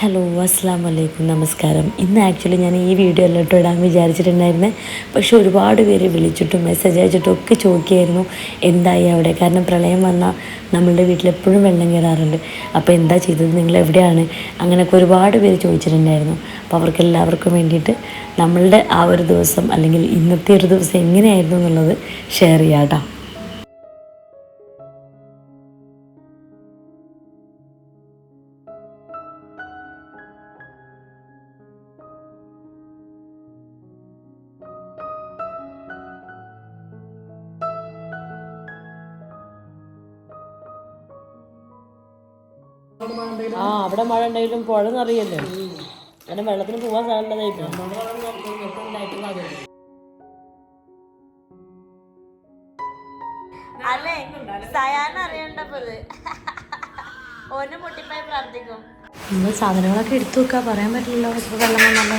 Hello അസ്സാം വലൈക്കും നമസ്കാരം. ഇന്ന് ആക്ച്വലി ഞാൻ ഈ വീഡിയോ എല്ലാം ഇടാൻ വിചാരിച്ചിട്ടുണ്ടായിരുന്നത് പക്ഷേ ഒരുപാട് പേര് വിളിച്ചിട്ടും മെസ്സേജ് അയച്ചിട്ടും ഒക്കെ ചോദിക്കുകയായിരുന്നു എന്തായി അവിടെ? കാരണം പ്രളയം വന്നാൽ നമ്മളുടെ വീട്ടിലെപ്പോഴും വെള്ളം കയറാറുണ്ട്. അപ്പോൾ എന്താ ചെയ്തത്? നിങ്ങൾ എവിടെയാണ്? അങ്ങനെയൊക്കെ ഒരുപാട് പേര് ചോദിച്ചിട്ടുണ്ടായിരുന്നു. അപ്പോൾ അവർക്ക് എല്ലാവർക്കും വേണ്ടിയിട്ട് നമ്മളുടെ ആ ഒരു ദിവസം അല്ലെങ്കിൽ ഇന്നത്തെ ഒരു ദിവസം എങ്ങനെയായിരുന്നു എന്നുള്ളത് ഷെയർ ചെയ്യാം കേട്ടോ ആ അവിടെ മഴ ഉണ്ടെങ്കിലും പുഴ നിറയല്ലേ? അങ്ങനെ വെള്ളത്തിന് പോവാൻ സാധ്യതയായിപ്പോ അല്ലേ? സയാന അറിയണ്ടത് ഓന് മുട്ടിപ്പായി പ്രാർത്ഥിക്കും. നമ്മൾ സാധനങ്ങളൊക്കെ എടുത്തു വെക്കാൻ പറയാൻ പറ്റില്ലല്ലോ. ഇപ്പോൾ വെള്ളം വന്നല്ലോ.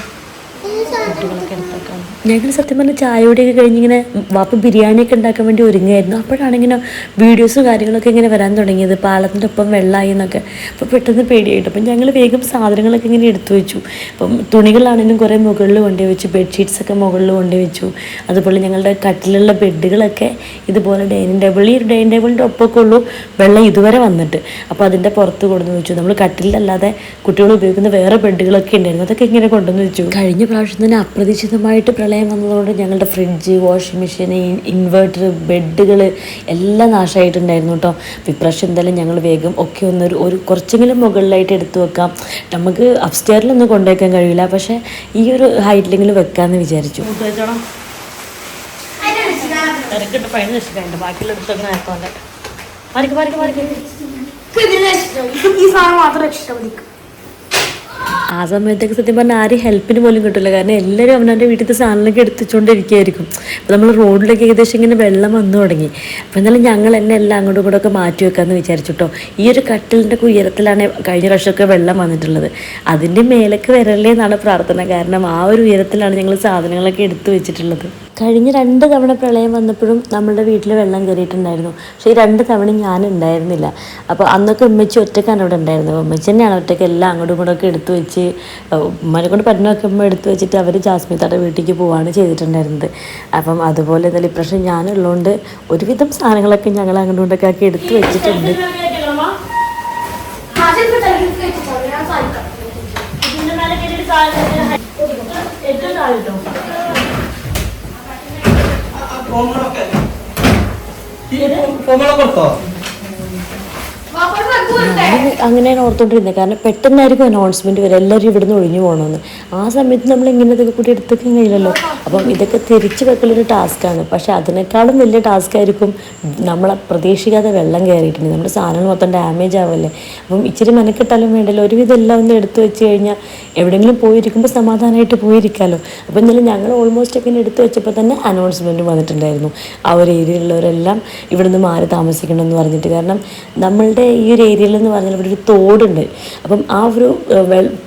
ഞങ്ങൾ സത്യം പറഞ്ഞാൽ ചായയോടെയൊക്കെ കഴിഞ്ഞിങ്ങനെ വാപ്പ ബിരിയാണിയൊക്കെ ഉണ്ടാക്കാൻ വേണ്ടി ഒരുങ്ങായിരുന്നു അപ്പോഴാണ് ഇങ്ങനെ വീഡിയോസും കാര്യങ്ങളൊക്കെ ഇങ്ങനെ വരാൻ തുടങ്ങിയത്. പാലത്തിന്റെ ഒപ്പം വെള്ളമായി എന്നൊക്കെ. അപ്പോൾ പെട്ടെന്ന് പേടിയായിട്ട്. അപ്പം ഞങ്ങൾ വേഗം സാധനങ്ങളൊക്കെ ഇങ്ങനെ എടുത്തു വെച്ചു. അപ്പം തുണികളാണെങ്കിലും കുറേ മുകളിൽ കൊണ്ടുപോയി വെച്ചു. ബെഡ്ഷീറ്റ്സ് ഒക്കെ മുകളിൽ കൊണ്ടുപോയി വെച്ചു. അതുപോലെ ഞങ്ങളുടെ കട്ടിലുള്ള ബെഡുകളൊക്കെ ഇതുപോലെ ഡൈനിങ് ടേബിൾ ഈ ഡൈനിങ് ടേബിളിന്റെ ഒപ്പമൊക്കെ ഉള്ളൂ വെള്ളം ഇതുവരെ വന്നിട്ട്. അപ്പോൾ അതിന്റെ പുറത്ത് കൊണ്ടുവന്ന് വെച്ചു. നമ്മൾ കട്ടിലല്ലാതെ കുട്ടികൾ ഉപയോഗിക്കുന്ന വേറെ ബെഡുകളൊക്കെ ഉണ്ടായിരുന്നു. അതൊക്കെ ഇങ്ങനെ കൊണ്ടുവന്ന് വെച്ചു. കഴിഞ്ഞ പ്രാവശ്യം തന്നെ അപ്രതീക്ഷിതമായിട്ട് പ്രളയം വന്നതുകൊണ്ട് ഞങ്ങളുടെ ഫ്രിഡ്ജ് വാഷിംഗ് മെഷീൻ ഇൻവെർട്ടർ ബെഡുകൾ എല്ലാം നാശമായിട്ടുണ്ടായിരുന്നു കേട്ടോ. അപ്പോൾ ഇപ്രാവശ്യം എന്തായാലും ഞങ്ങൾ വേഗം ഒക്കെ ഒന്ന് ഒരു ഒരു കുറച്ചെങ്കിലും മുകളിലായിട്ട് എടുത്തു വെക്കാം. നമുക്ക് അപ്സ്റ്റെയറിലൊന്നും കൊണ്ടുവയ്ക്കാൻ കഴിയില്ല. പക്ഷേ ഈ ഒരു ഹൈറ്റിലെങ്കിലും വെക്കാമെന്ന് വിചാരിച്ചു. തിരക്കിട്ട് പൈന നശിക്കാനുണ്ട് ബാക്കിയുള്ള എടുത്തൊക്കെ നേരത്തെ മറിക്ക് മറിക്ക് മറിക്ക്. ഈ സാധനം മാത്രം ഇഷ്ടപ്പെടും ആ സമയത്തൊക്കെ സത്യം പറഞ്ഞാൽ ആരും ഹെൽപ്പിന് പോലും കിട്ടില്ല കാരണം എല്ലാവരും അവനവന്റെ വീട്ടിലത്തെ സാധനങ്ങളൊക്കെ എടുത്തുകൊണ്ടിരിക്കുകയായിരിക്കും അപ്പോൾ നമ്മൾ റോഡിലൊക്കെ ഏകദേശം ഇങ്ങനെ വെള്ളം വന്നു തുടങ്ങി. അപ്പോൾ എന്നാലും ഞങ്ങൾ എന്നെ എല്ലാം അങ്ങോട്ടും കൂടെ ഒക്കെ മാറ്റി വെക്കാമെന്ന് വിചാരിച്ചിട്ടോ ഈ ഒരു കട്ടിലിന്റെ ഉയരത്തിലാണ് കഴിഞ്ഞ വർഷമൊക്കെ വെള്ളം വന്നിട്ടുള്ളത്. അതിന്റെ മേലേക്ക് വരല്ലേ എന്നാണ് പ്രാർത്ഥന. കാരണം ആ ഒരു ഉയരത്തിലാണ് ഞങ്ങൾ സാധനങ്ങളൊക്കെ എടുത്തു വെച്ചിട്ടുള്ളത്. കഴിഞ്ഞ രണ്ട് തവണ പ്രളയം വന്നപ്പോഴും നമ്മളുടെ വീട്ടിൽ വെള്ളം കയറിയിട്ടുണ്ടായിരുന്നു പക്ഷേ ഈ രണ്ട് തവണ ഞാൻ ഉണ്ടായിരുന്നില്ല. അപ്പോൾ അന്നൊക്കെ ഉമ്മച്ചി ഒറ്റക്കാണ് അവിടെ ഉണ്ടായിരുന്നത്. ഉമ്മച്ചി തന്നെയാണ് ഒറ്റയ്ക്ക് എല്ലാം അങ്ങോട്ടും ഇങ്ങോട്ടും ഒക്കെ എടുത്തു വെച്ച് ഉമ്മനെ കൊണ്ട് പറ്റുന്നൊക്കെ ഉമ്മ എടുത്തു വെച്ചിട്ട് അവർ ജാസ്മിത്താടെ വീട്ടിലേക്ക് പോവാണ് ചെയ്തിട്ടുണ്ടായിരുന്നത്. അപ്പം അതുപോലെ എന്തായാലും ഇപ്രാവശ്യം ഞാനുള്ളതുകൊണ്ട് ഒരുവിധം സാധനങ്ങളൊക്കെ ഞങ്ങൾ അങ്ങോട്ടും ഇങ്ങോട്ടൊക്കെ ആക്കി എടുത്തു വെച്ചിട്ടുണ്ട്. കൊടുത്തോ? ഞാൻ അങ്ങനെയാണ് ഓർത്തോണ്ടിരുന്നത് കാരണം പെട്ടെന്നായിരിക്കും അനൗൺസ്മെന്റ് വരെ. എല്ലാവരും ഇവിടുന്ന് ഒഴിഞ്ഞു പോകണമെന്ന് ആ സമയത്ത് നമ്മൾ ഇങ്ങനത്തൊക്കെ കൂടി എടുത്തേക്കാൻ കഴിയില്ലല്ലോ. അപ്പം ഇതൊക്കെ തിരിച്ചു വെക്കലൊരു ടാസ്ക്കാണ് പക്ഷെ അതിനേക്കാളും വലിയ ടാസ്ക് ആയിരിക്കും നമ്മളെ പ്രതീക്ഷിക്കാതെ വെള്ളം കയറിയിട്ടുണ്ട് നമ്മുടെ സാധനങ്ങൾ മൊത്തം ഡാമേജ് ആവല്ലേ. അപ്പം ഇച്ചിരി മെനക്കെട്ടാലും വേണ്ടല്ലോ. ഒരുവിധം എല്ലാം ഒന്ന് എടുത്തു വെച്ച് കഴിഞ്ഞാൽ എവിടെയെങ്കിലും പോയിരിക്കുമ്പോൾ സമാധാനമായിട്ട് പോയിരിക്കാമല്ലോ അപ്പം എന്തായാലും ഞങ്ങൾ ഓൾമോസ്റ്റ് ഒക്കെ ഇങ്ങനെ എടുത്തു വെച്ചപ്പോൾ തന്നെ അനൗൺസ്മെന്റ് വന്നിട്ടുണ്ടായിരുന്നു. ആ ഒരു ഏരിയയിലുള്ളവരെല്ലാം ഇവിടുന്ന് മാറി താമസിക്കണമെന്ന് പറഞ്ഞിട്ട്. കാരണം നമ്മളുടെ ഈ ഒരു ഏരിയയിൽ എന്ന് പറഞ്ഞാൽ ഇവിടെ ഒരു തോടുണ്ട്. അപ്പം ആ ഒരു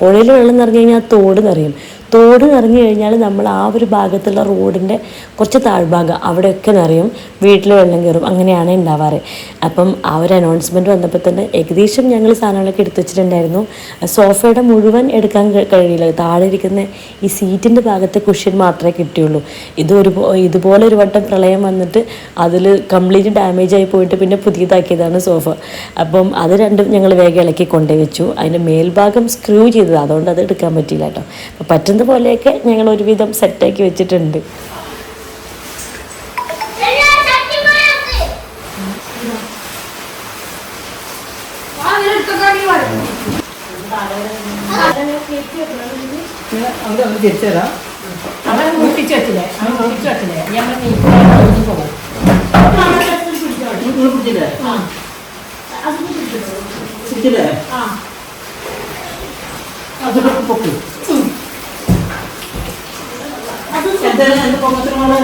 പുഴയിൽ വെള്ളം നിറഞ്ഞു കഴിഞ്ഞാൽ ആ തോട് നിറയും. തോട് ഇറങ്ങി കഴിഞ്ഞാൽ നമ്മൾ ആ ഒരു ഭാഗത്തുള്ള റോഡിന്റെ കുറച്ച് താഴ്ഭാഗം അവിടെയൊക്കെ നിറയും വീട്ടിൽ വെള്ളം കയറും അങ്ങനെയാണ് ഉണ്ടാവാറ് അപ്പം ആ ഒരു അനൗൺസ്മെന്റ് വന്നപ്പോൾ തന്നെ ഏകദേശം ഞങ്ങൾ സാധനങ്ങളൊക്കെ എടുത്തു വെച്ചിട്ടുണ്ടായിരുന്നു. സോഫയുടെ മുഴുവൻ എടുക്കാൻ കഴിയില്ല. താഴെ ഇരിക്കുന്ന ഈ സീറ്റിന്റെ ഭാഗത്തെ കുഷ്യൻ മാത്രമേ കിട്ടിയുള്ളൂ. ഇത് ഒരു ഇതുപോലെ ഒരു വട്ടം പ്രളയം വന്നിട്ട് അതിൽ കംപ്ലീറ്റ് ഡാമേജ് ആയി പോയിട്ട് പിന്നെ പുതിയതാക്കിയതാണ് സോഫ. അപ്പം അത് രണ്ടും ഞങ്ങൾ വേഗം ഇളക്കി കൊണ്ടുപോയി വെച്ചു. അതിന്റെ മേൽഭാഗം സ്ക്രൂ ചെയ്തത്. അതുകൊണ്ട് അത് എടുക്കാൻ പറ്റിയില്ല കേട്ടോ. അപ്പം പറ്റുന്ന പോലെയൊക്കെ ഞങ്ങൾ ഒരുവിധം സെറ്റാക്കി വെച്ചിട്ടുണ്ട്. തിരിച്ചു തരാം അവരെ മുട്ടിച്ച് വെച്ചില്ലേ അവൻ മുട്ടിച്ച് വെച്ചില്ലേ ഞമ്മൾ പോകും പിടിച്ചില്ലേ പിടിച്ചില്ലേ അത് പൊക്കി. എന്തായാലും എന്റെ പൊങ്ങത്തിനോട്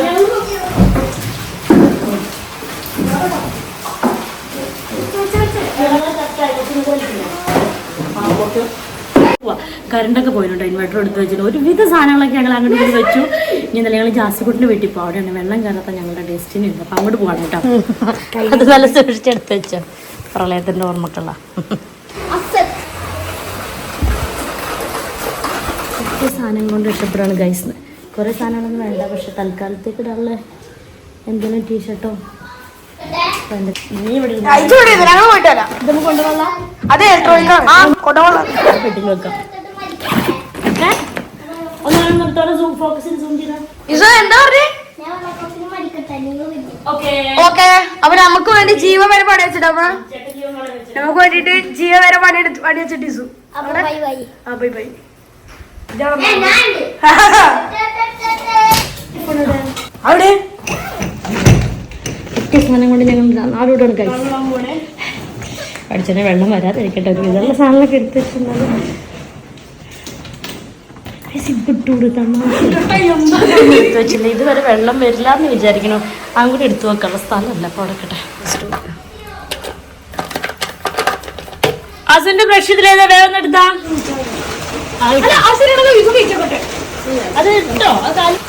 കറണ്ടൊക്കെ പോയിട്ടുണ്ട് ഇൻവെർട്ടർ എടുത്ത് വെച്ചിട്ട്. ഒരുവിധ സാധനങ്ങളൊക്കെ ഞങ്ങൾ അങ്ങോട്ട് പോയി വെച്ചു. ഇനി എന്തായാലും ഞങ്ങൾ ജാസിക്കുട്ടിന്റെ വീട്ടിൽ പോകും അവിടെയാണ് വെള്ളം കയറാത്ത ഞങ്ങളുടെ ഡെസ്റ്റിനി ഉണ്ട്. അപ്പം അങ്ങോട്ട് പോകണം കേട്ടോ. അത് നല്ല സൂക്ഷിച്ചെടുത്ത് വെച്ചോ. പ്രളയത്തിന്റെ ഓർമ്മക്കുള്ള. സാധനം കൊണ്ട് ഇഷ്ടപ്പെടാണ് ഗൈസ് കുറേ സാധനങ്ങളൊന്നും വേണ്ട പക്ഷെ തൽക്കാലത്തേക്ക് ഇടാനുള്ള എന്തെങ്കിലും ടീഷർട്ടോ നീ ഇവിടെ ഇതൊന്ന് കൊണ്ടുപോകാം പെട്ടിൽ വെക്കാം. ഓക്കെ ഒന്ന് നിർത്തോടെ സൂം ഫോക്കസിൽ സൂം ചെയ്താൽ ഇത് എന്താ പറഞ്ഞേ? ഓക്കെ ഓക്കെ അപ്പൊ നമുക്ക് വേണ്ടി ജീവ വരെ പണി വെച്ചിട്ട് നമുക്ക് വേണ്ടിട്ട് ജീവ വരെ പണി പണി വെച്ചിട്ട് ഇസു. ആ ബൈ ബൈ അവിടെ? സാധനം കൊണ്ട് ഞങ്ങൾ നാടോടാണ് കഴിച്ചത്. പഠിച്ചനെ വെള്ളം വരാതിരിക്കട്ടെ. ഇതുള്ള സാധനങ്ങളൊക്കെ എടുത്ത് എടുത്ത് വെച്ചില്ല? ഇതുവരെ വെള്ളം വരില്ല എന്ന് വിചാരിക്കണം അങ്ങോട്ട് കൂടി എടുത്തു വെക്കാനുള്ള സ്ഥലമല്ല. അപ്പൊ അടക്കട്ടെ അസുന്റെ ബ്രഷ് ഇതിലേതാ? വേഗം എടുത്താ? അത് ഇട്ടോ അത് കാല്-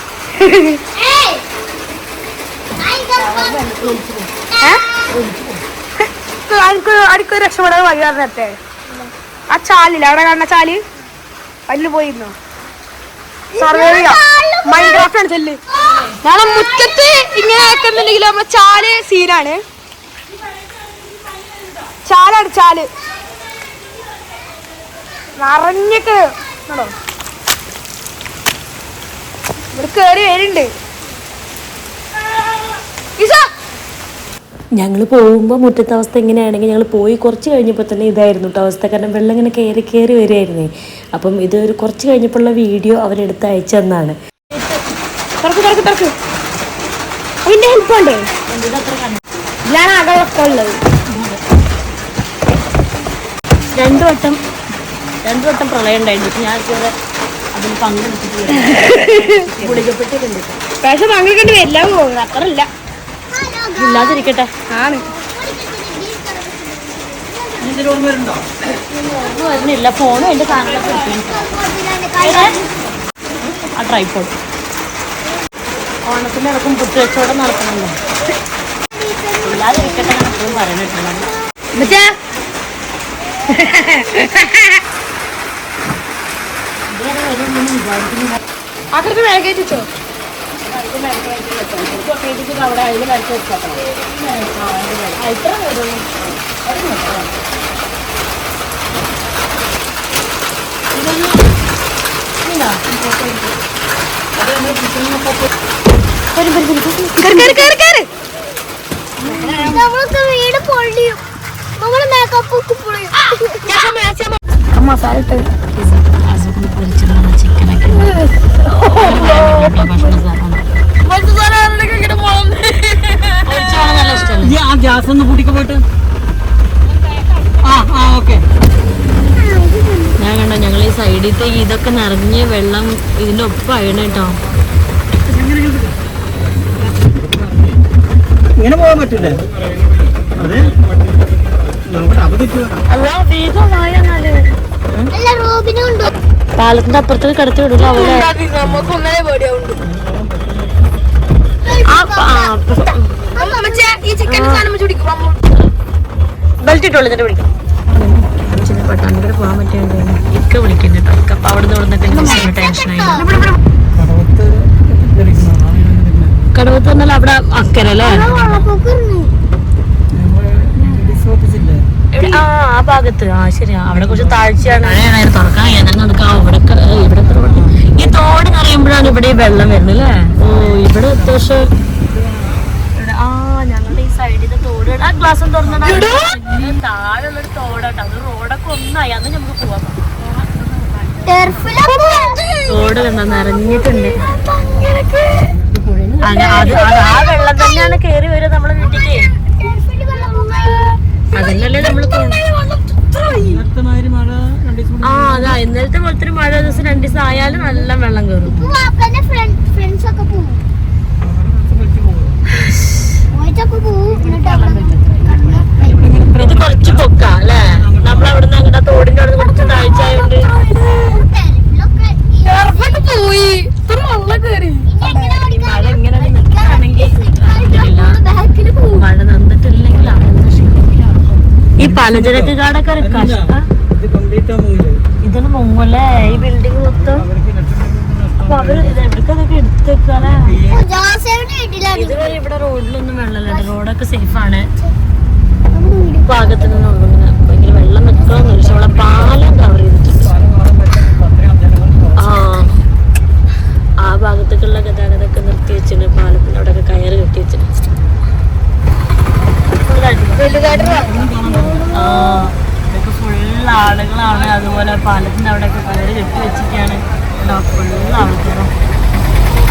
എനിക്ക് അടിക്കൊരു രക്ഷപ്പെടാൻ വഴി ആ ചാലില്ല അവിടെ കാണുന്ന ചാൽ? അതിൽ പോയിരുന്നു. സർവേ മൈൻക്രാഫ്റ്റ് ആണ് ചെല്ല്. നാളെ മുറ്റത്ത് ഇങ്ങനെ ആക്കുന്നുണ്ടെങ്കിൽ നമ്മളെ ചാൽ സീനാണ് ചാലാണ് ചാൽ. നിറഞ്ഞിട്ട് ഇവിടെ കേറി വരുന്നുണ്ട് ഞങ്ങൾ പോകുമ്പോൾ മുറ്റത്തെ അവസ്ഥ എങ്ങനെയാണെങ്കിൽ ഞങ്ങൾ പോയി കുറച്ച് കഴിഞ്ഞപ്പോൾ തന്നെ ഇതായിരുന്നു കേട്ടോ അവസ്ഥ. കാരണം വെള്ളം ഇങ്ങനെ കയറി കയറി വരികയായിരുന്നേ. അപ്പം ഇത് ഒരു കുറച്ച് കഴിഞ്ഞപ്പോഴുള്ള വീഡിയോ അവരെടുത്ത് അയച്ചു തന്നാണ്. തുറക്ക് തുറക്ക് തുറക്ക്. അതിന്റെ ഹെൽപ്പ് ഉണ്ടേ? ഞാൻ അകലൊക്കെ ഉള്ളത് രണ്ടു വട്ടം രണ്ടു വട്ടം പ്രളയം ഉണ്ടായിരുന്നു ഞാൻ ഇതുവരെ അതിൽ പങ്കെടുത്തിട്ടില്ല ഗുളികപ്പെട്ടിട്ടുണ്ട്. പക്ഷെ വരില്ല പോകുന്നത് അത്രല്ല ഇല്ലാതിരിക്കട്ടെ. ആണ്. ഒന്നും വരുന്നില്ല. ഫോണും എന്റെ സാധനങ്ങളൊക്കെ. ആ ട്രൈപ്പോഡ് ഓണത്തിന് ഇറക്കും പുട്ട് വെച്ചോടെ നടക്കണമല്ലോ ഇല്ലാതിരിക്കട്ടെ ഞാൻ എപ്പോഴും പറഞ്ഞിട്ടുള്ളത് വിചാരിക്കുന്നില്ല ആക്കർക്ക് മേലെ കയറ്റി വെച്ചോ. അവിടെ അതിൽ വരച്ച് വെച്ചേക്കണം ഇത്ര വരുള്ളൂ നമ്മൾക്ക് വീട് പൊള്ളിയും. നമ്മൾ മേക്കപ്പ് പൊളിയും. മസാല ഇട്ട് ഗ്യാസ് ഒന്ന് കൂട്ടിക്ക് പോയിട്ട്. ആ ആ ഓക്കെ. ഞാൻ കണ്ടോ ഞങ്ങൾ ഈ സൈഡിലത്തെ ഇതൊക്കെ നിറഞ്ഞ് വെള്ളം ഇതിന്റെ ഒപ്പം അയണ കേട്ടോ. ഇങ്ങനെ പോകാൻ പറ്റില്ലേ? അതെ. അല്ല ഉണ്ട് പാലത്തിന്റെ അപ്പുറത്തേക്ക് കടത്തി വിടില്ല അവളെ. ബെൽറ്റ് ഇട്ടോളൂ എന്നിട്ട് വിളിക്കാം പട്ടാമ്പിക്കട പോകാൻ ഇക്ക വിളിക്കുന്നു കേട്ടോ ഇക്ക അപ്പൊ അവിടെ നിന്ന് ഇവിടെ ടെൻഷനായി കടവത്ത് വന്നാൽ അവിടെ അക്കരല്ലേ? ആ ആ ഭാഗത്ത്. ആ ശരിയാ അവിടെ കുറച്ച് താഴ്ചയാണ്. തുറക്കാൻ ഇവിടെ ഈ തോട് നിറയുമ്പോഴാണ് ഇവിടെ വെള്ളം വരുന്നത് അല്ലേ? ഓ ഇവിടെ അത്യാവശ്യം ആ ഞങ്ങളുടെ ഈ സൈഡിലെ തോട് ആ ഗ്ലാസ് തുറന്നടാ. താഴെയുള്ളൊരു തോടാട്ടോ. അത് റോഡൊക്കെ ഒന്നായി. അന്ന് നമുക്ക് പോവാം. തോട് കണ്ട? നിറഞ്ഞിട്ടുണ്ട്. ആ വെള്ളം തന്നെയാണ് കേറി വരുന്നത് നമ്മളെ വീട്ടിലേക്ക്. അതന്നല്ലേ നമ്മൾ ആ അതാ. ഇന്നലത്തെ പോലത്തെ മഴ ദിവസം രണ്ടു ദിവസം ആയാലും നല്ല വെള്ളം കയറും ഇത് കുറച്ച് പൊക്കാ അല്ലേ? നമ്മളവിടുന്ന് അങ്ങനെ തോടിന്റെ അവിടെ കുറച്ച് താഴ്ച ആയതുകൊണ്ട് തെരക്കിലൊക്കെ ഈ- പോയി. ഇത്ര വെള്ളം കയറി? മഴ നിന്നിട്ടില്ലെങ്കിൽ ഈ കാടൊക്കെ ഇതിന് മുങ്ങല്ലേ ഈ ബിൽഡിംഗ് മൊത്തം അപ്പൊ അവർ എവിടേക്കൊക്കെ വീട്ടിലാണ് ഇതുവരെ ഇവിടെ റോഡിലൊന്നും വെള്ളമില്ല റോഡൊക്കെ സേഫ് ആണ്. ഭാഗത്ത് നിന്നുള്ളൂ ഭയങ്കര വെള്ളം നിൽക്കണമെന്ന് പക്ഷെ അവിടെ പാലം കവർ ചെയ്തിട്ടുണ്ട്. ആ. ആ ഭാഗത്തേക്കുള്ള ഗതാഗതമൊക്കെ നിർത്തി വെച്ചിട്ടുണ്ട്. പാലത്തിന്റെ അവിടെ കയറ് കെട്ടി വെച്ചിട്ടുണ്ട്. ഇതൊക്കെ ഫുൾ ആളുകളാണ്. അതുപോലെ പാലത്തിന്റെ അവിടെയൊക്കെ പലരും കെട്ടി വെച്ചിട്ടാണ് ഫുൾ ആൾക്കാരും.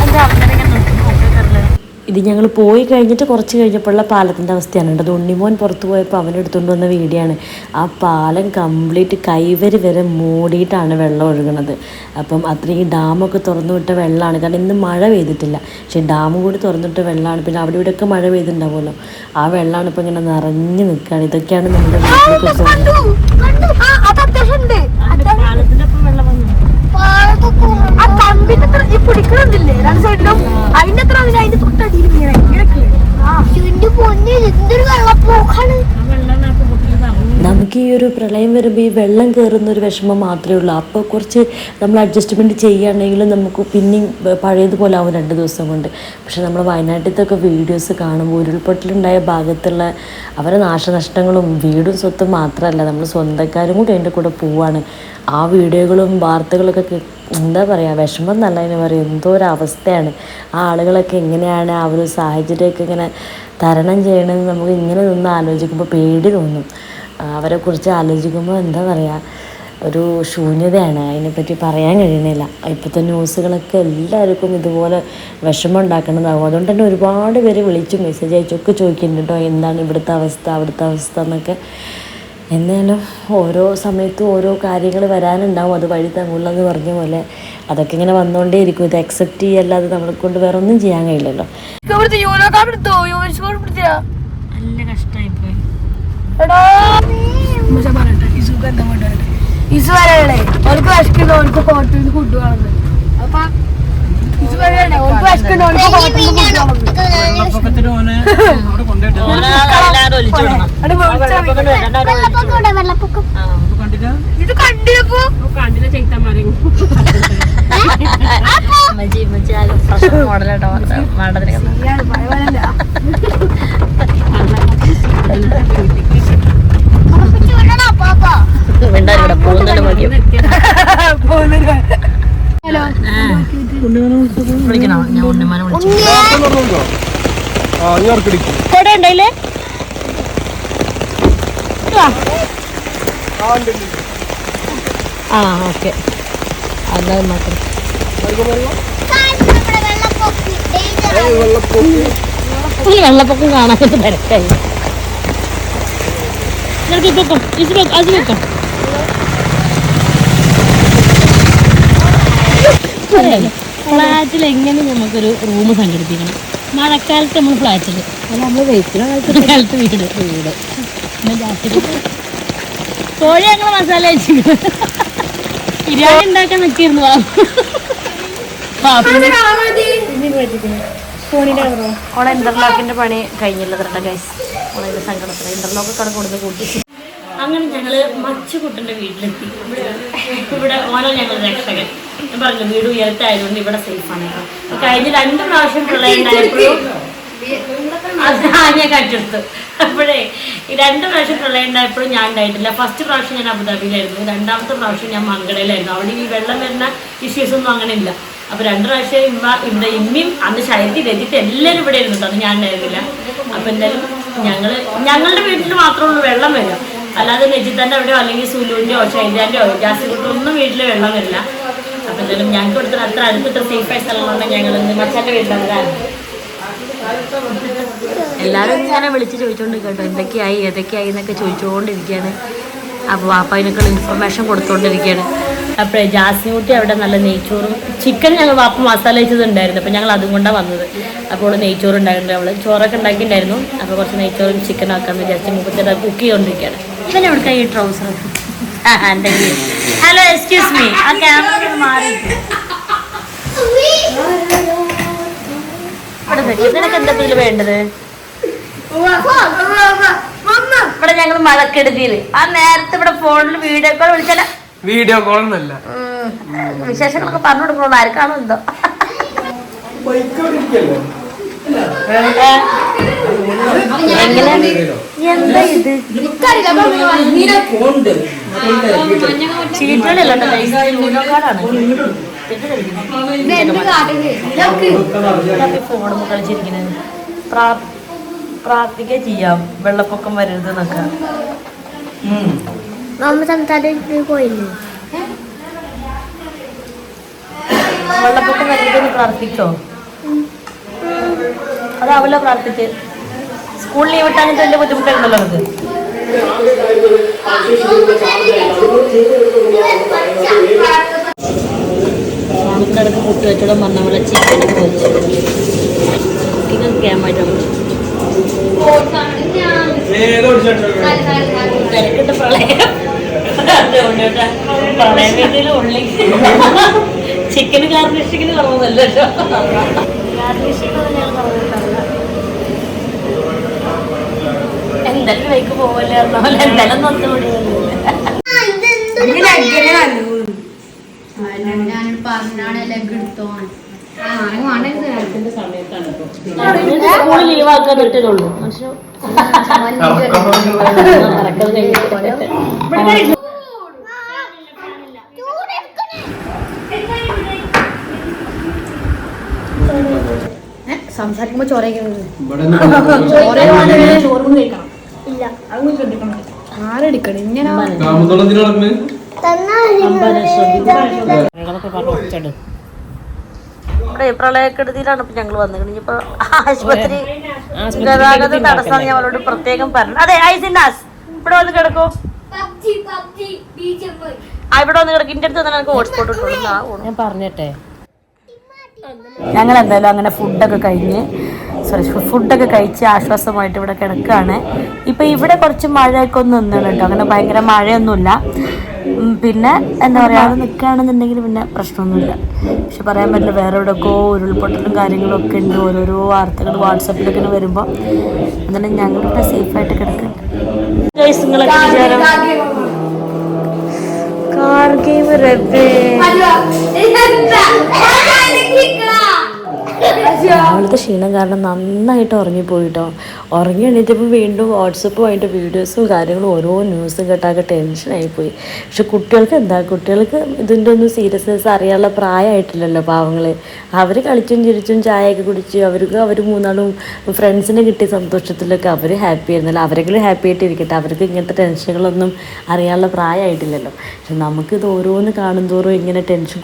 എന്താ ഇങ്ങനെ നോക്കി നോക്കിക്കാറില്ല ഇത് ഞങ്ങൾ പോയി കഴിഞ്ഞിട്ട് കുറച്ച് കഴിഞ്ഞപ്പോഴുള്ള പാലത്തിന്റെ അവസ്ഥയാണ്. ഉണ്ടത് ഉണ്ണിമോൻ പുറത്ത് പോയപ്പോൾ അവൻ എടുത്തുകൊണ്ട് വന്ന വീടിയാണ് ആ പാലം കംപ്ലീറ്റ് കൈവരി വരെ മൂടിയിട്ടാണ് വെള്ളം ഒഴുകുന്നത് അപ്പം അത്രയും ഡാമൊക്കെ തുറന്നു വിട്ട വെള്ളമാണ്. കാരണം ഇന്ന് മഴ പെയ്തിട്ടില്ല. പക്ഷേ ഡാം കൂടി തുറന്നിട്ട വെള്ളമാണ്. പിന്നെ അവിടെ ഇവിടെയൊക്കെ മഴ പെയ്തിട്ടുണ്ടാവുമല്ലോ. ആ വെള്ളമാണ് ഇപ്പോൾ ഇങ്ങനെ നിറഞ്ഞു നിൽക്കുകയാണ് ഇതൊക്കെയാണ് നമ്മുടെ വീട്ടിലേക്ക് കമ്പിന്റെ അത്ര ഈ പിടിക്കണമെന്നില്ലേ രണ്ട് സൈഡിലും അതിന്റെ അത്ര അതിന് അതിന്റെ തൊട്ടടിയിൽ ഇങ്ങനെ പൊന്നിൽ എന്തൊരു വെള്ളപ്പോക്കാണ്? നമുക്ക് ഈ ഒരു പ്രളയം വരുമ്പോൾ ഈ വെള്ളം കയറുന്ന ഒരു വിഷമം മാത്രമേ ഉള്ളൂ. അപ്പോൾ കുറച്ച് നമ്മൾ അഡ്ജസ്റ്റ്മെന്റ് ചെയ്യുകയാണെങ്കിൽ നമുക്ക് പിന്നെയും പഴയതുപോലെ ആവും രണ്ട് ദിവസം കൊണ്ട്. പക്ഷേ നമ്മൾ വയനാട്ടിലത്തൊക്കെ വീഡിയോസ് കാണുമ്പോൾ ഉരുൾപൊട്ടലുണ്ടായ ഭാഗത്തുള്ള അവരെ നാശനഷ്ടങ്ങളും വീടും സ്വത്തും മാത്രമല്ല നമ്മൾ സ്വന്തക്കാരും കൂടി അതിന്റെ കൂടെ പോവാണ്. ആ വീഡിയോകളും വാർത്തകളൊക്കെ എന്താ പറയുക വിഷമം എന്നല്ല അതിന് പറയും എന്തോ ഒരു അവസ്ഥയാണ് ആ ആളുകളൊക്കെ എങ്ങനെയാണ് ആ ഒരു സാഹചര്യമൊക്കെ ഇങ്ങനെ തരണം ചെയ്യണമെന്ന് നമുക്ക് ഇങ്ങനെ നിന്ന് ആലോചിക്കുമ്പോൾ പേടി തോന്നും. അവരെക്കുറിച്ച് ആലോചിക്കുമ്പോൾ എന്താ പറയുക ഒരു ശൂന്യതയാണ്. അതിനെപ്പറ്റി പറയാൻ കഴിയുന്നില്ല. ഇപ്പോഴത്തെ ന്യൂസുകളൊക്കെ എല്ലാവർക്കും ഇതുപോലെ വിഷമം ഉണ്ടാക്കുന്നതാകും. അതുകൊണ്ട് തന്നെ ഒരുപാട് പേര് വിളിച്ചു മെസ്സേജ് അയച്ചൊക്കെ ചോദിക്കുന്നുണ്ട് കേട്ടോ. എന്താണ് ഇവിടുത്തെ അവസ്ഥ അവിടുത്തെ അവസ്ഥ എന്നൊക്കെ. എന്നാലും ഓരോ സമയത്തും ഓരോ കാര്യങ്ങൾ വരാനുണ്ടാവും. അത് വഴി തങ്ങുള്ളതെന്ന് പറഞ്ഞ പോലെ അതൊക്കെ ഇങ്ങനെ വന്നുകൊണ്ടേ ഇരിക്കും. ഇത് അക്സെപ്റ്റ് ചെയ്യല്ലാതെ നമ്മളെ കൊണ്ട് വേറെ ഒന്നും ചെയ്യാൻ കഴിയില്ലല്ലോ. നല്ല കഷ്ടമായിപ്പോയി എടാ ഇസു പറയണേ ഓർക്ക് വിശക്കുന്നു ഓർക്ക് ഹോട്ടലിൽ നിന്ന് ഫുഡ് വേണമെന്ന് അപ്പൊ ഇസു പറയണേ ഓർക്ക് വിശക്കുന്നു ഓർക്ക് ഹോട്ടലിൽ നിന്ന് ഫുഡ് കണ്ടില്ല? ഇത് കണ്ടിപ്പോ കണ്ടില്ല ചെയ്തമാരെ മോഡലാട്ടോ മാഡത്തിന് ഇയാൾ ഭയമല്ല ചൂടണോ പാപ്പാ വിളിച്ചു. ആ ഓക്കെ. അല്ലാതെ മാത്രം. വെള്ളപ്പൊക്കം. ഡേഞ്ചർ ഈ വെള്ളപ്പൊക്കം കാണാനായിട്ട് തിരക്കായി. നിനക്ക് ഇപ്പൊ വെക്കാം. ഇത് വെക്കാം, അത് വെക്കാം ഫ്ലാറ്റിൽ എങ്ങനെ നമുക്കൊരു റൂം സംഘടിപ്പിക്കണം? മഴക്കാലത്ത് നമ്മൾ ഫ്ലാറ്റിൽ അല്ല നമ്മൾ കാലത്ത് വീട്. വീട്. കോഴി ഞങ്ങൾ മസാല വെച്ചിരിക്കുന്നു ബിരിയാണി ഉണ്ടാക്കാൻ നിൽക്കിയിരുന്നു ഓളെ ഇന്റർലോക്കിന്റെ പണി കഴിഞ്ഞില്ല ഗൈസ് സങ്കടത്തില്ല ഇന്റർലോക്ക് കട കൊടുത്ത് കൂട്ടി അങ്ങനെ ഞങ്ങൾ മച്ചുകുട്ടന്റെ വീട്ടിലെത്തി. ഇവിടെ ഓരോ ഞങ്ങൾ രക്ഷകൻ. ഞാൻ പറഞ്ഞു വീട് ഉയരത്തായതുകൊണ്ട് ഇവിടെ സേഫാണ് കേട്ടോ കഴിഞ്ഞ രണ്ട് പ്രാവശ്യം പ്രളയം ഉണ്ടായപ്പോഴും ഞാൻ അപ്പോഴേ ഈ രണ്ട് പ്രാവശ്യം പ്രളയം ഉണ്ടായപ്പോഴും ഞാൻ ഉണ്ടായിട്ടില്ല. ഫസ്റ്റ് പ്രാവശ്യം ഞാൻ അബുദാബിയിലായിരുന്നു. രണ്ടാമത്തെ പ്രാവശ്യം ഞാൻ മംഗളയിലായിരുന്നു അവിടെ ഈ വെള്ളം വരുന്ന ഇഷ്യൂസ് ഒന്നും അങ്ങനെ ഇല്ല. അപ്പൊ രണ്ട് പ്രാവശ്യം ഇമ്മ ഇവിടെ ഇമ്മയും അന്ന് ശൈത്യ എത്തിയിട്ട് എല്ലാവരും ഇവിടെ ഇരുന്നു. അത് ഞാൻ ഉണ്ടായിരുന്നില്ല. അപ്പൊ എന്തായാലും ഞങ്ങൾ ഞങ്ങളുടെ വീട്ടിൽ മാത്രമേ ഉള്ളൂ വെള്ളം വരിക. അല്ലാതെ നെജിത്താന്റെ അവിടെയോ അല്ലെങ്കിൽ സുലുവിന്റെയോ ഷൈജാന്റെയോ ജാസിക്കുട്ടോ ഒന്നും വീട്ടിൽ വെള്ളം വരില്ല. അപ്പൊ എന്തായാലും ഞങ്ങൾക്ക് ഇവിടുത്തെ അത്ര അടുത്ത് ഇത്ര സേഫ് ആയ സ്ഥലങ്ങളുണ്ട് ഞങ്ങൾ മച്ചാന്റെ വീട്ടിലാണ് എല്ലാവരും ഇങ്ങനെ വിളിച്ച് ചോദിച്ചുകൊണ്ട് കേട്ടോ എന്തൊക്കെയായി ഏതൊക്കെയായി എന്നൊക്കെ ചോദിച്ചുകൊണ്ടിരിക്കുകയാണ് അപ്പോൾ വാപ്പ അതിനൊക്കെ ഇൻഫർമേഷൻ കൊടുത്തുകൊണ്ടിരിക്കുകയാണ് അപ്പോഴേ ജാസ്മിൻകുട്ടി അവിടെ നല്ല നെയ്ച്ചോറും ചിക്കൻ ഞങ്ങൾ വാപ്പ മസാല വെച്ചതുണ്ടായിരുന്നു. അപ്പോൾ ഞങ്ങൾ അതും കൊണ്ടാണ് വന്നത്. അപ്പോൾ നെയ്ച്ചോറ് ഉണ്ടായിട്ടുണ്ട്. അവൾ ചോറൊക്കെ ഉണ്ടാക്കിയിട്ടുണ്ടായിരുന്നു. അപ്പോൾ കുറച്ച് നെയ്ച്ചോറും ചിക്കനും ആക്കാമെന്ന് വിചാരിച്ച് മുപ്പത്തേടെ കുക്ക് ചെയ്തുകൊണ്ടിരിക്കുകയാണ്. പിന്നെ എവിടെ ഈ ട്രൗസർ ഹലോ എക്സ്ക്യൂസ് മീ ആ ക്യാമറ മാറി. ഇവിടെ ഞങ്ങൾ നിനക്ക് എന്താ ഇതിൽ വേണ്ടത്? ഇവിടെ ഞങ്ങൾ മഴക്കെടുതിയിൽ. ആ നേരത്തെ ഇവിടെ ഫോണിൽ വീഡിയോ കോൾ വിളിച്ചാല. വീഡിയോ കോൾ എന്നല്ല. വിശേഷങ്ങളൊക്കെ പറഞ്ഞു കൊടുക്കണോ ആർക്കാണോ എന്തോ? എന്താ ഇത്? ചീട്ടുകളല്ല കാർഡാണ് ഫോണും കളിച്ചിരിക്കുന്നത് പ്രാർത്ഥിക്കുക ചെയ്യാം. വെള്ളപ്പൊക്കം വരരുത് എന്നൊക്കെ. നമ്മ സംസാരിച്ച് പോയില്ലേ വെള്ളപ്പൊക്കം വരരുതെന്ന് പ്രാർത്ഥിച്ചോ? അതാവല്ലോ പ്രാർത്ഥിച്ച്? സ്കൂൾ ലീവ് ഇട്ടാഞ്ഞിട്ട് വലിയ ബുദ്ധിമുട്ടായിരുന്നല്ലോ നമുക്ക് നമുക്കിടക്ക് മുട്ട് വെച്ചോളം പറഞ്ഞ പോലെ ചിക്കൻ കുക്കിംഗ് ക്യാമായിട്ടാണ് തിരക്കിട്ട് പ്രളയം. പ്രളയ വീട്ടിൽ ഉള്ളി. ചിക്കന് ഗാർണിഷിങ്ങിന് കുറവല്ല എന്തായാലും വൈക്ക് പോവല്ലേ പോലെ എന്തായാലും ഒന്നുകൂടി ഞാനോട് പറഞ്ഞാണ് ലെഗ് എടുത്തോന്ന്. സ്കൂളിൽ ലീവാക്കാൻ പക്ഷെ സംസാരിക്കുമ്പോ ചോരയ്ക്കുന്നത് ആരെടുക്കണം? ഇങ്ങനെ ഇവിടെ പ്രളയക്കെടുതിയിലാണ് ഇപ്പൊ ഞങ്ങൾ വന്നത് ഇനിയിപ്പോ ആശുപത്രി ഗതാഗത തടസ്സം ഞാൻ അവരോട് പ്രത്യേകം പറഞ്ഞു അതെ ഐസിനാസ് ഇവിടെ വന്ന് കിടക്കൂ. ആ ഇവിടെ വന്ന് കിടക്കും. ഇന്റെ അടുത്ത് തന്നെ എനിക്ക് ഹോട്ട്സ്പോട്ട് ഇട്ടുള്ളൂ ഞാൻ പറഞ്ഞിട്ടെ. ഞങ്ങൾ എന്തായാലും അങ്ങനെ ഫുഡൊക്കെ കഴിഞ്ഞ് സോറി ഫുഡൊക്കെ കഴിച്ച് ആശ്വാസമായിട്ട് ഇവിടെ കിടക്കുകയാണ്. ഇപ്പം ഇവിടെ കുറച്ച് മഴയൊക്കെ ഒന്ന് നിന്നാണ് കേട്ടോ. അങ്ങനെ ഭയങ്കര മഴയൊന്നുമില്ല. പിന്നെ എന്താ പറയുക നിൽക്കുകയാണെന്നുണ്ടെങ്കിൽ പിന്നെ പ്രശ്നമൊന്നുമില്ല. പക്ഷെ പറയാൻ പറ്റില്ല വേറെ എവിടെയൊക്കെ ഉരുൾപൊട്ടലും കാര്യങ്ങളും ഒക്കെ ഉണ്ട്. ഓരോരോ വാർത്തകൾ വാട്സപ്പിലൊക്കെ വരുമ്പോൾ അങ്ങനെ ഞങ്ങളിവിടെ സേഫായിട്ട് കിടക്കുന്നുണ്ട്. കാർ ഗെയിം റബ്ബേ രാവിലത്തെ ക്ഷീണം കാരണം നന്നായിട്ട് ഉറങ്ങിപ്പോയിട്ടോ. ഉറങ്ങി എണീറ്റപ്പോൾ വീണ്ടും വാട്സപ്പുമായിട്ട് വീഡിയോസും കാര്യങ്ങളും ഓരോ ന്യൂസും കേട്ടാകെ ടെൻഷനായിപ്പോയി പക്ഷെ കുട്ടികൾക്ക് എന്താ? കുട്ടികൾക്ക് ഇതിന്റെ ഒന്നും സീരിയസ്നെസ് അറിയാനുള്ള പ്രായമായിട്ടില്ലല്ലോ പാവങ്ങൾ അവർ കളിച്ചും ചിരിച്ചും ചായയൊക്കെ കുടിച്ച് അവർക്ക് അവർ മൂന്നാളും ഫ്രണ്ട്സിനെ കിട്ടിയ സന്തോഷത്തിലൊക്കെ അവർ ഹാപ്പി ആയിരുന്നല്ലോ. അവരെങ്കിലും ഹാപ്പി ആയിട്ട് ഇരിക്കട്ടെ അവർക്ക് ഇങ്ങനത്തെ ടെൻഷനുകളൊന്നും അറിയാനുള്ള പ്രായമായിട്ടില്ലല്ലോ. പക്ഷെ നമുക്കിത് ഓരോന്ന് കാണും തോറും ഇങ്ങനെ ടെൻഷൻ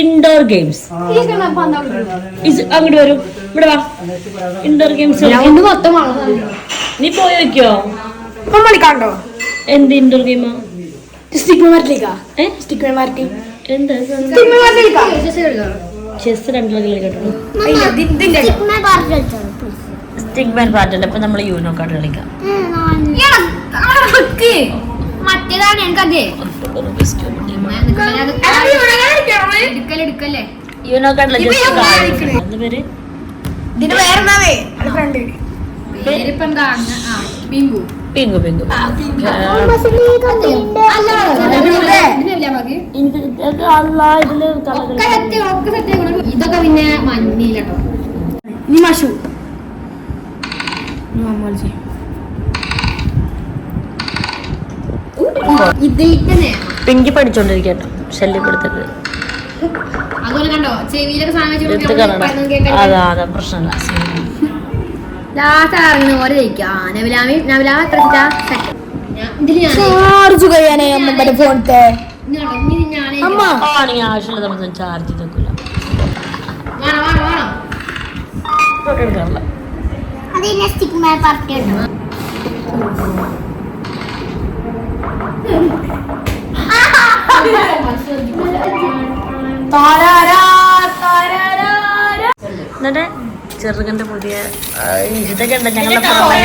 ഇൻഡോർ ഗെയിംസ് അങ്ങോട്ട് വരും. ഇവിടെ വാ. ഇൻഡോർ ഗെയിംസ് നീ പോയി വെക്കോ കളിക്കാണ്ടോ എന്ത് ഇൻഡോർ ഗെയിമാ ചെസ് രണ്ടു കേട്ടോ ഇതിന്റെ സ്റ്റിക് അപ്പൊ നമ്മൾ യൂനോ കാർഡ് കളിക്കാം. മറ്റേതാണ് എനിക്കതേ. പേര്? ഇതിന് പേരിപ്പോ എന്താ ബിങ്കു. പിങ്കു പിങ്കു ഇതൊക്കെ പിന്നെ മഞ്ഞയിലട്ടോ നീ മഷു. ഇതിൽ തന്നെ പിങ്കി പഠിച്ചോണ്ടിരിക്കട്ടോ ശല്യപ്പെടുത്തരുത് അതാ പ്രശ്നമില്ല ചാർജ് കഴിയാനേ ഫോണത്തെ. അമ്മ. ആണെങ്കിൽ നമ്മൾ ചാർജ് ചെയ്തേക്കില്ല എടുക്കാറില്ല അതിനെ സ്റ്റിക്ക് മേ പാർട്ടി എന്നിട്ട് ചെറുകന്റെ പുതിയ ഇതൊക്കെ ഉണ്ട്. ഞങ്ങളുടെ പ്രളയ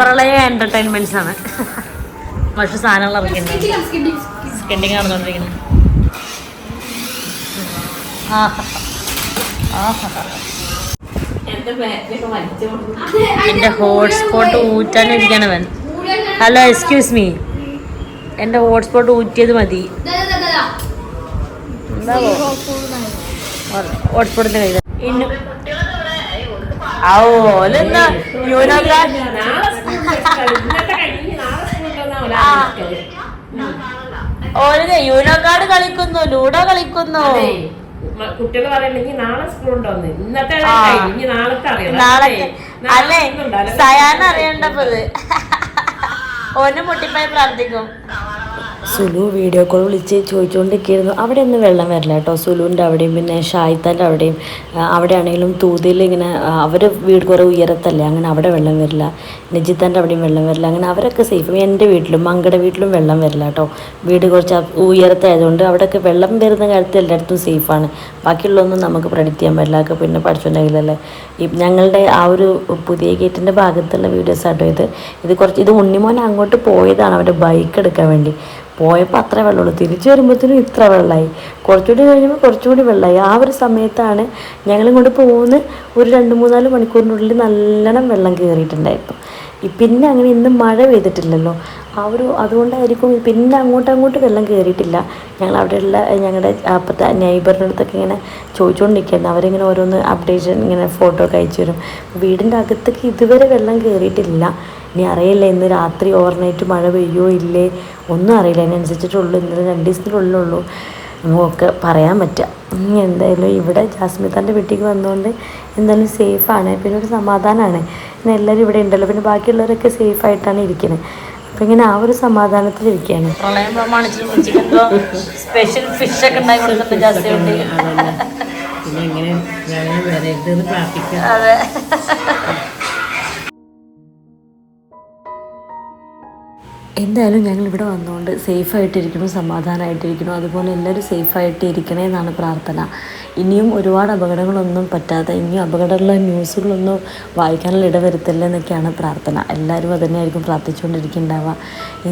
പ്രളയ എന്റർടൈൻമെന്റ്സ് ആണ്. പക്ഷെ സാധനങ്ങൾ ഇറക്കിയിട്ടുണ്ട്. സ്കെൻഡിങ് നടന്നുകൊണ്ടിരിക്കുന്നത് എന്റെ ഹോട്ട്സ്പോട്ട് ഊറ്റാനിരിക്കണവൻ. ഹലോ എക്സ്ക്യൂസ് മീ എന്റെ ഹോട്ട്സ്പോട്ട് ഊറ്റിയത് മതി. എന്താവോ? ഹോട്ട്സ്പോട്ടിന്റെ കയ്യിൽ ഇന്നു ആ ഓലെന്താ യൂനോക്കാ നാളെ സ്കൂൾ ഇന്നത്തെ കഴിഞ്ഞ് നാളെ സ്കൂളിൽ ഓൽ യൂനോ കാർഡ് കളിക്കുന്നു ലൂഡോ കളിക്കുന്നു കുട്ടികൾ പറയണെങ്കിൽ നാളെ സ്കൂൾ ഉണ്ടോന്ന്. ഇന്നത്തെ നാളത്തെ അറിയാം നാളെ അല്ലേ. സയാൻ അറിയണ്ടപ്പത്. ഓന് മുട്ടിപ്പായി പ്രാർത്ഥിക്കും. സുലു വീഡിയോ കോൾ വിളിച്ച് ചോദിച്ചുകൊണ്ടിരിക്കുന്നു അവിടെ ഒന്നും വെള്ളം വരില്ല കേട്ടോ. സുലുവിന്റെ അവിടെയും പിന്നെ ഷായിത്താന്റെ അവിടെയും അവിടെയാണെങ്കിലും തൂതിയിൽ ഇങ്ങനെ അവർ വീട് കുറേ ഉയരത്തല്ലേ അങ്ങനെ അവിടെ വെള്ളം വരില്ല. നജിത്താന്റെ അവിടെയും വെള്ളം വരില്ല. അങ്ങനെ അവരൊക്കെ സേഫ് എന്റെ വീട്ടിലും മങ്കടെ വീട്ടിലും വെള്ളം വരില്ല കേട്ടോ. വീട് കുറച്ച് ഉയരത്തായതുകൊണ്ട് അവിടെയൊക്കെ വെള്ളം വരുന്ന കാര്യത്തിൽ എല്ലായിടത്തും സേഫാണ് ബാക്കിയുള്ളതൊന്നും നമുക്ക് പ്രഡിക്റ്റ് ചെയ്യാൻ പറ്റില്ല. ഒക്കെ പിന്നെ പഠിച്ചിട്ടുണ്ടെങ്കിലല്ലേ ഈ ഞങ്ങളുടെ ആ ഒരു പുതിയ ഗേറ്റിന്റെ ഭാഗത്തുള്ള വീഡിയോസ് ആട്ടോ ഇത്. ഇത് കുറച്ച് ഇത് ഉണ്ണിമോൻ അങ്ങോട്ട് പോയതാണ് അവരുടെ ബൈക്ക് എടുക്കാൻ വേണ്ടി. പോയപ്പോൾ അത്ര വെള്ളമുള്ളൂ. തിരിച്ചു വരുമ്പോഴത്തേനും ഇത്ര വെള്ളമായി. കുറച്ചുകൂടി കഴിയുമ്പോൾ കുറച്ചുകൂടി വെള്ളമായി. ആ ഒരു സമയത്താണ് ഞങ്ങളിങ്ങോട്ട് പോകുന്ന ഒരു രണ്ട് മൂന്നാൽ മണിക്കൂറിനുള്ളിൽ നല്ലോണം വെള്ളം കയറിയിട്ടുണ്ടായിരുന്നു പിന്നെ അങ്ങനെ ഇന്ന് മഴ പെയ്തിട്ടില്ലല്ലോ. ആ ഒരു അതുകൊണ്ടായിരിക്കും പിന്നെ അങ്ങോട്ടും അങ്ങോട്ട് വെള്ളം കയറിയിട്ടില്ല ഞങ്ങൾ അവിടെയുള്ള ഞങ്ങളുടെ അപ്പത്തെ നെയ്ബറിന്റെ അടുത്തൊക്കെ ഇങ്ങനെ ചോദിച്ചുകൊണ്ടിരിക്കുകയായിരുന്നു അവരിങ്ങനെ ഓരോന്ന് അപ്ഡേഷൻ ഇങ്ങനെ ഫോട്ടോ ഒക്കെ അയച്ചു തരും. വീടിന്റെ അകത്തേക്ക് ഇതുവരെ വെള്ളം കയറിയിട്ടില്ല ഇനി അറിയില്ല ഇന്ന് രാത്രി ഓവർനൈറ്റ് മഴ പെയ്യോ ഇല്ലേ? ഒന്നും അറിയില്ല. അതിനനുസരിച്ചിട്ടുള്ളൂ. ഇന്നലെ രണ്ട് ദിവസത്തിനുള്ളിലുള്ളൂ നമുക്ക് പറയാൻ പറ്റുക. ഇനി എന്തായാലും ഇവിടെ ജാസ്മിത്താന്റെ വീട്ടിലേക്ക് വന്നുകൊണ്ട് എന്തായാലും സേഫാണ് പിന്നെ ഒരു സമാധാനമാണ് പിന്നെ എല്ലാവരും ഇവിടെ ഉണ്ടല്ലോ. പിന്നെ ബാക്കിയുള്ളവരൊക്കെ സേഫായിട്ടാണ് ഇരിക്കുന്നത് അപ്പം ഇങ്ങനെ ആ ഒരു സമാധാനത്തിലിരിക്കുകയാണ് സ്പെഷ്യൽ ഫിഷ് ഒക്കെ ഉണ്ടാക്കി കൊടുക്കുന്നുണ്ട് പിന്നെ ഇങ്ങനെ പ്രാർത്ഥിക്കാം. അതെ. എന്തായാലും ഞങ്ങൾ ഇവിടെ വന്നുകൊണ്ട് സേഫായിട്ടിരിക്കണം സമാധാനമായിട്ടിരിക്കണം അതുപോലെ എല്ലാവരും സേഫായിട്ട് ഇരിക്കണേ എന്നാണ് പ്രാർത്ഥന. ഇനിയും ഒരുപാട് അപകടങ്ങളൊന്നും പറ്റാതെ ഇനിയും അപകടമുള്ള ന്യൂസുകളൊന്നും വായിക്കാനുള്ള ഇടവരുത്തല്ലേ എന്നൊക്കെയാണ് പ്രാർത്ഥന. എല്ലാവരും അതുതന്നെയായിരിക്കും പ്രാർത്ഥിച്ചുകൊണ്ടിരിക്കുന്നുണ്ടാവുക.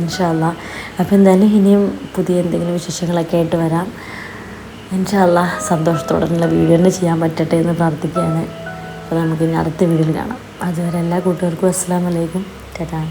ഇൻഷാല്ല അപ്പോൾ എന്തായാലും ഇനിയും പുതിയ എന്തെങ്കിലും വിശേഷങ്ങളൊക്കെ ആയിട്ട് വരാം. ഇൻഷാല്ല സന്തോഷത്തോടെയുള്ള വീഡിയോ തന്നെ ചെയ്യാൻ പറ്റട്ടെ എന്ന് പ്രാർത്ഥിക്കുകയാണ്. അപ്പോൾ നമുക്ക് ഇനി അടുത്ത വീഡിയോയിൽ കാണാം. അതുവരെ എല്ലാ കൂട്ടുകാർക്കും അസ്സാം വലൈക്കും ടാറ്റാ.